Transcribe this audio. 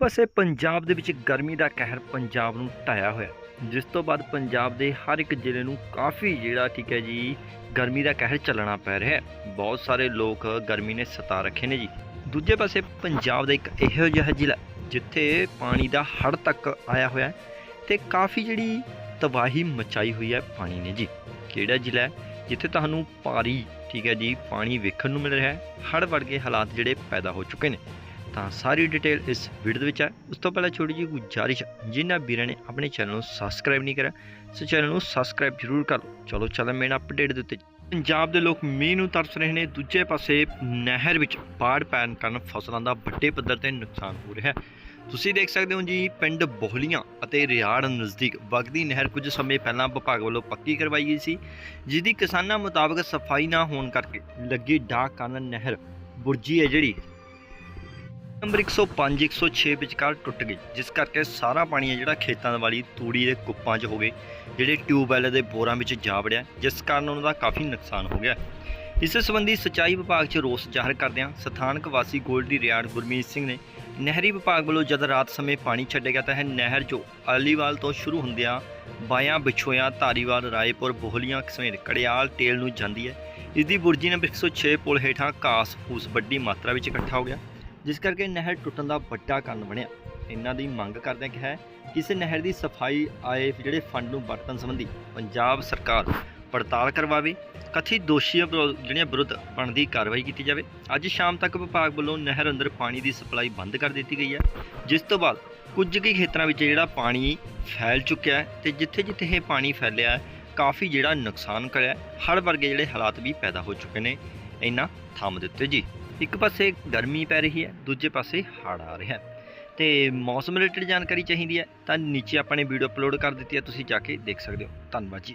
ਪਾਸੇ ਪੰਜਾਬ ਦੇ ਵਿੱਚ ਗਰਮੀ ਦਾ ਕਹਿਰ ਪੰਜਾਬ ਨੂੰ ਢਾਇਆ ਹੋਇਆ। ਜਿਸ ਤੋਂ ਬਾਅਦ ਪੰਜਾਬ ਦੇ ਹਰ ਇੱਕ ਜ਼ਿਲ੍ਹੇ ਨੂੰ ਕਾਫੀ ਜਿਹੜਾ ਠੀਕ ਹੈ ਜੀ, ਗਰਮੀ ਦਾ ਕਹਿਰ ਚੱਲਣਾ ਪੈ ਰਿਹਾ ਹੈ। ਬਹੁਤ ਸਾਰੇ ਲੋਕ ਗਰਮੀ ਨੇ ਸਤਾ ਰੱਖੇ ਨੇ ਜੀ। ਦੂਜੇ ਪਾਸੇ ਪੰਜਾਬ ਦਾ ਇੱਕ ਇਹੋ ਜਿਹਾ ਜ਼ਿਲ੍ਹਾ ਜਿੱਥੇ ਪਾਣੀ ਦਾ ਹੜ ਤੱਕ ਆਇਆ ਹੋਇਆ ਹੈ ਤੇ ਕਾਫੀ ਜਿਹੜੀ ਤਬਾਹੀ ਮਚਾਈ ਹੋਈ ਹੈ ਪਾਣੀ ਨੇ ਜੀ। ਕਿਹੜਾ ਜ਼ਿਲ੍ਹਾ ਹੈ? ਜਿੱਥੇ ਤੁਹਾਨੂੰ ਭਾਰੀ ਠੀਕ ਹੈ ਜੀ, ਪਾਣੀ ਵੇਖਣ ਨੂੰ ਮਿਲ ਰਿਹਾ ਹੈ। ਹੜ ਵਰਗੇ ਹਾਲਾਤ ਜਿਹੜੇ ਪੈਦਾ ਹੋ ਚੁੱਕੇ ਨੇ। ਤਾਂ ਸਾਰੀ ਡਿਟੇਲ ਇਸ ਵੀਡੀਓ ਦੇ ਵਿੱਚ ਹੈ। ਉਸ ਤੋਂ ਪਹਿਲਾਂ ਛੋਟੀ ਜਿਹੀ ਗੁਜ਼ਾਰਿਸ਼, ਜਿਨ੍ਹਾਂ ਵੀਰਾਂ ਨੇ ਆਪਣੇ ਚੈਨਲ ਨੂੰ ਸਬਸਕ੍ਰਾਈਬ ਨਹੀਂ ਕਰਿਆ, ਸੋ ਚੈਨਲ ਨੂੰ ਸਬਸਕ੍ਰਾਈਬ ਜ਼ਰੂਰ ਕਰ ਲਓ। ਚਲੋ ਚੱਲਾਂ ਮੇਨ ਅਪਡੇਟ ਦੇ ਉੱਤੇ। ਪੰਜਾਬ ਦੇ ਲੋਕ ਮੀਂਹ ਨੂੰ ਤਰਸ ਰਹੇ ਨੇ। ਦੂਜੇ ਪਾਸੇ ਨਹਿਰ ਵਿੱਚ ਬਾੜ ਪੈਣ ਕਾਰਨ ਫਸਲਾਂ ਦਾ ਵੱਡੇ ਪੱਧਰ ਤੇ ਨੁਕਸਾਨ ਹੋ ਰਿਹਾ ਹੈ। ਤੁਸੀਂ ਦੇਖ ਸਕਦੇ ਹੋ ਜੀ, ਪਿੰਡ ਬੋਹਲੀਆਂ ਅਤੇ ਰਿਆੜ ਨਜ਼ਦੀਕ ਵਗਦੀ ਨਹਿਰ ਕੁਝ ਸਮੇਂ ਪਹਿਲਾਂ ਵਿਭਾਗ ਵੱਲੋਂ ਪੱਕੀ ਕਰਵਾਈ ਗਈ ਸੀ ਜਿਸ ਦੀ ਕਿਸਾਨਾਂ ਮੁਤਾਬਕ ਸਫ਼ਾਈ ਨਾ ਹੋਣ ਕਰਕੇ ਲੱਗੀ ਡਾਕ ਕਾਰਨ ਨਹਿਰ ਬੁਰਜੀ ਹੈ ਜਿਹੜੀ। ਨੰਬਰ 105 106 ਵਿਚਕਾਰ ਟੁੱਟ ਗਈ, ਜਿਸ ਕਰਕੇ ਸਾਰਾ ਪਾਣੀ ਹੈ ਜਿਹੜਾ ਖੇਤਾਂ ਵਾਲੀ ਤੂੜੀ ਦੇ ਕੁੱਪਾਂ 'ਚ ਹੋ ਗਏ, ਜਿਹੜੇ ਟਿਊਬਵੈੱਲ ਦੇ ਬੋਰਾਂ ਵਿੱਚ ਜਾ ਵੜਿਆ, ਜਿਸ ਕਾਰਨ ਉਹਨਾਂ ਦਾ ਕਾਫੀ ਨੁਕਸਾਨ ਹੋ ਗਿਆ। ਇਸ ਸੰਬੰਧੀ ਸਿੰਚਾਈ ਵਿਭਾਗ 'ਚ ਰੋਸ ਜ਼ਾਹਰ ਕਰਦਿਆਂ ਸਥਾਨਕ ਵਾਸੀ ਗੋਲਡੀ ਰਿਆੜ ਗੁਰਮੀਤ ਸਿੰਘ ਨੇ ਨਹਿਰੀ ਵਿਭਾਗ ਵੱਲੋਂ ਜਦ ਰਾਤ ਸਮੇਂ ਪਾਣੀ ਛੱਡਿਆ ਗਿਆ ਤਾਂ ਇਹ ਨਹਿਰ ਜੋ ਅਲੀਵਾਲ ਤੋਂ ਸ਼ੁਰੂ ਹੁੰਦਿਆਂ ਬਾਇਆ ਵਿਛੋਇਆ ਧਾਰੀਵਾਲ, ਰਾਏਪੁਰ, ਬੋਹਲੀਆਂ ਸਮੇਤ ਕੜਿਆਲ, ਟੇਲ ਨੂੰ ਜਾਂਦੀ ਹੈ। ਇਸ ਦੀ ਬੁਰਜੀ ਨੰਬਰ 106 ਪੁਲ ਹੇਠਾਂ ਘਾਸ, ਫੂਸ ਵੱਡੀ ਮਾਤਰਾ ਵਿੱਚ ਇਕੱਠਾ ਹੋ ਗਿਆ। ਜਿਸ ਕਰਕੇ ਨਹਿਰ ਟੁੱਟਣ ਦਾ ਵੱਡਾ ਕਾਰਨ ਬਣਿਆ। ਇਹਨਾਂ ਦੀ ਮੰਗ ਕਰਦਿਆਂ ਕਿਹਾ ਹੈ ਕਿ ਇਸ ਨਹਿਰ ਦੀ ਸਫ਼ਾਈ ਆਏ ਜਿਹੜੇ ਫੰਡ ਨੂੰ ਵਰਤਣ ਸੰਬੰਧੀ ਪੰਜਾਬ ਸਰਕਾਰ ਪੜਤਾਲ ਕਰਵਾਵੇ, ਕਥਿਤ ਦੋਸ਼ੀਆਂ ਵਿਰੁੱਧ ਜਿਹੜੀਆਂ ਵਿਰੁੱਧ ਬਣਦੀ ਕਾਰਵਾਈ ਕੀਤੀ ਜਾਵੇ। ਅੱਜ ਸ਼ਾਮ ਤੱਕ ਵਿਭਾਗ ਵੱਲੋਂ ਨਹਿਰ ਅੰਦਰ ਪਾਣੀ ਦੀ ਸਪਲਾਈ ਬੰਦ ਕਰ ਦਿੱਤੀ ਗਈ ਹੈ, ਜਿਸ ਤੋਂ ਬਾਅਦ ਕੁਝ ਕੁ ਖੇਤਰਾਂ ਵਿੱਚ ਜਿਹੜਾ ਪਾਣੀ ਫੈਲ ਚੁੱਕਿਆ ਹੈ ਤੇ ਜਿੱਥੇ ਜਿੱਥੇ ਇਹ ਪਾਣੀ ਫੈਲਿਆ ਕਾਫੀ ਜਿਹੜਾ ਨੁਕਸਾਨ ਕਰਿਆ ਹਰ ਵਰਗੇ ਜਿਹੜੇ ਹਾਲਾਤ ਵੀ ਪੈਦਾ ਹੋ ਚੁੱਕੇ ਨੇ। ਇਹਨਾਂ ਥੰਮ ਦਿੱਤੇ ਜੀ। ਇੱਕ ਪਾਸੇ ਗਰਮੀ ਪੈ ਰਹੀ ਹੈ, ਦੂਜੇ ਪਾਸੇ ਹੜ੍ਹ ਆ ਰਿਹਾ ਹੈ। ਤੇ ਮੌਸਮ ਰਿਲੇਟਡ ਜਾਣਕਾਰੀ ਚਾਹੀਦੀ ਹੈ ਤਾਂ ਨੀਚੇ ਆਪਾਂ ਨੇ ਵੀਡੀਓ ਅਪਲੋਡ ਕਰ ਦਿੱਤੀ ਹੈ, ਤੁਸੀਂ ਜਾ ਕੇ ਦੇਖ ਸਕਦੇ ਹੋ। ਧੰਨਵਾਦ ਜੀ।